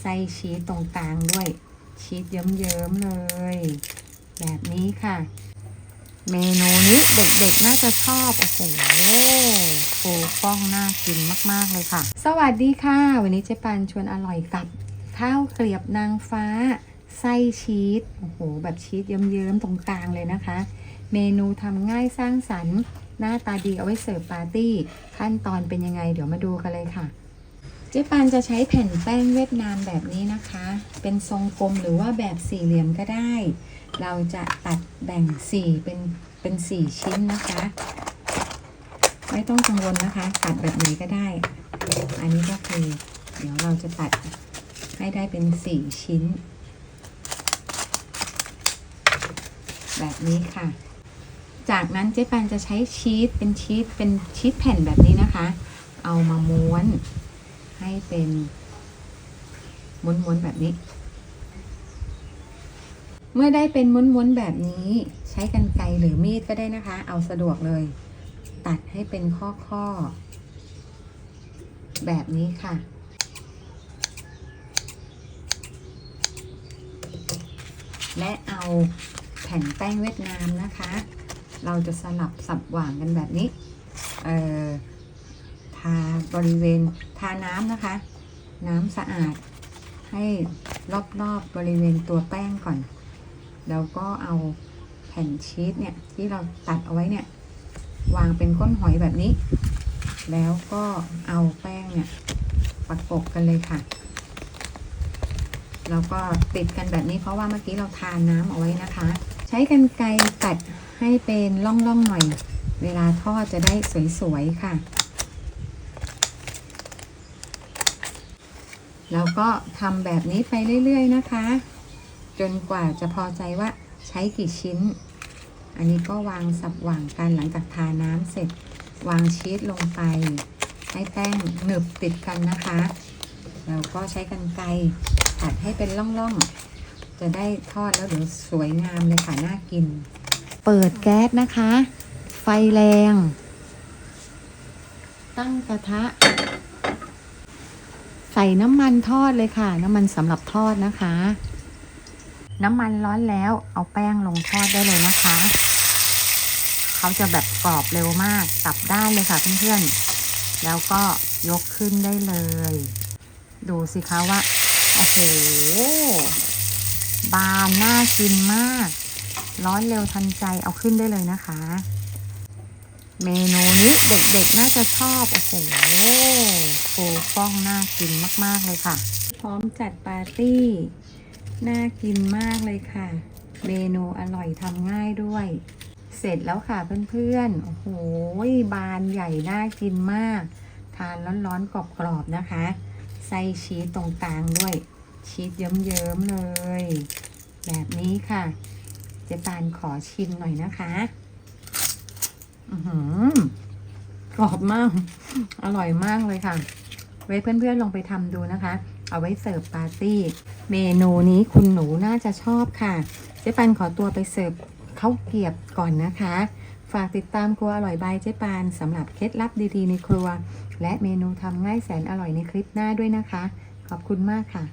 ใส่ชีสตรงกลางด้วย ชีสเยิ้มๆเลย แบบนี้ค่ะ เมนูนี้เด็กๆน่าจะชอบ โอ้โหฟูฟ่องน่ากินมากๆเลยค่ะ สวัสดีค่ะ วันนี้เจ๊ปันชวนอร่อยกับ ข้าวเกลียบนางฟ้า ไส้ชีส โอ้โห แบบชีสเยิ้มๆตรงกลางเลยนะคะ เมนูทำง่ายสร้างสรรค์ หน้าตาดีเอาไว้เสิร์ฟปาร์ตี้ ขั้นตอนเป็นยังไง เดี๋ยวมาดูกันเลยค่ะ เจ๊ปานจะใช้แผ่นแป้งเวียดนามแบบนี้นะคะ เป็นทรงกลมหรือว่าแบบสี่เหลี่ยมก็ได้ เราจะตัดแบ่งสี่เป็นเป็นสี่ชิ้นนะคะ ไม่ต้องกังวลนะคะ ตัดแบบไหนก็ได้ อันนี้ก็คือ เดี๋ยวเราจะตัดให้ได้เป็นสี่ชิ้น แบบนี้ค่ะ จากนั้นเจ๊ปันจะใช้ชีสเป็นชีสเป็นชีสแผ่นแบบนี้นะคะ เอามาม้วน ให้เป็นม้วนๆแบบนี้ เมื่อได้เป็นม้วนๆแบบนี้ ใช้กรรไกรหรือมีดก็ได้นะคะ เอาสะดวกเลย ตัดให้เป็นข้อๆแบบนี้ค่ะและเอาแผ่นแป้งเวียดนามนะคะ เราจะสลับสับหว่างกันแบบนี้ เอ่อ บริเวณทาน้ำนะคะ น้ำสะอาดให้รอบๆบบริเวณตัวแป้งก่อน แล้วก็เอาแผ่นชีสเนี่ยที่เราตัดเอาไว้เนี่ยวางเป็นก้นหอยแบบนี้ แล้วก็เอาแป้งเนี่ยประกบกันเลยค่ะ แล้วก็ติดกันแบบนี้เพราะว่าเมื่อกี้เราทาน้ำเอาไว้นะคะ ใช้กรรไกรตัดให้เป็นร่องๆหน่อย เวลาทอดจะได้สวยๆค่ะ แล้วก็ทำแบบนี้ไปเรื่อย ๆ นะคะ จนกว่าจะพอใจว่าใช้กี่ชิ้น อันนี้ก็วางสับหวางกันหลังจากทาน้ำเสร็จ วางชีสลงไป ให้แป้งหนึบติดกันนะคะแล้วก็ใช้กรรไกรตัดให้เป็นร่องๆ จะได้ทอดแล้วเดี๋ยวสวยงามเลยค่ะน่ากิน เปิดแก๊สนะคะ ไฟแรง ตั้งกระทะ ส่น้ำมันทอดเลยค่ะ น้ำมันสำหรับทอดนะคะ น้ำมันร้อนแล้วเอาแป้งลงทอดได้เลยนะคะ เขาจะแบบกรอบเร็วมากกลับด้านเลยค่ะเพื่อนๆ แล้วก็ยกขึ้นได้เลย ดูสิคะว่า โอ้โห บานน่ากินมาก ร้อนเร็วทันใจเอาขึ้นได้เลยนะคะ เมนูนี้เด็กๆน่าจะชอบ โอ้โห ฟูฟ่องน่ากินมาก ๆ เลยค่ะ พร้อมจัดปาร์ตี้ น่ากินมากเลยค่ะ เมนูอร่อยทำง่ายด้วย เสร็จแล้วค่ะเพื่อนๆ โอ้โห บานใหญ่น่ากินมาก ทานร้อนๆกรอบๆนะคะ ใส่ชีสตรงกลางด้วย ชีสเยิ้มๆเลย แบบนี้ค่ะเจปานขอชิมหน่อยนะคะอือหือกรอบมาก อร่อยมากเลยค่ะ ไว้เพื่อนๆลองไปทำดูนะคะ เอาไว้เสิร์ฟปาร์ตี้ เมนูนี้คุณหนูน่าจะชอบค่ะ เจ๊ปันขอตัวไปเสิร์ฟข้าวเกียบก่อนนะคะ ฝากติดตามครัวอร่อยบายเจ๊ปานสำหรับเคล็ดลับดีๆในครัว และเมนูทำง่ายแสนอร่อยในคลิปหน้าด้วยนะคะ ขอบคุณมากค่ะ